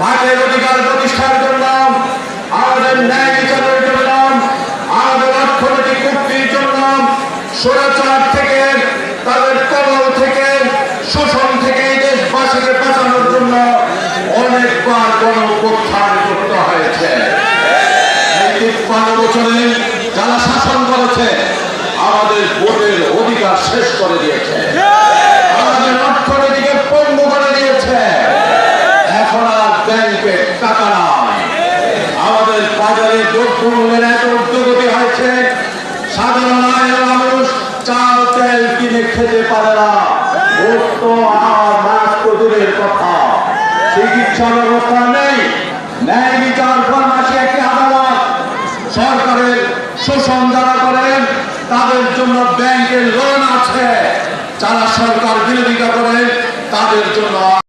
ভাটের অধিকার প্রতিষ্ঠার জন্য আমাদের ন্যায় বিচারের জন্য, আমাদের অর্থনৈতিক মুক্তির জন্য সুরাচার থেকে, তাদের কবল থেকে, শোষণ থেকে দেশবাসীকে বাঁচানোর জন্য অনেকবার গণ করতে হয়েছে। এই বছরে যারা শাসন করেছে, আমাদের ভোটের অধিকার শেষ করে দিয়েছে আমাদের অর্থনীতিকে পঙ্গু করে দিয়েছে এখন আর ব্যাংকে টাকা নাই আমাদের বাজারে এত উদ্যোগতি হয়েছে, সাধারণ মানুষ চাল, তেল কিনে খেতে পারে না। চিকিৎসা ব্যবস্থা নেই। ন্যায় বিচার ফরমাসি একটি আদালত। সরকারের শোষণ যারা করেন তাদের জন্য ব্যাংকের লোন আছে। যারা সরকার বিরোধিতা করেন তাদের জন্য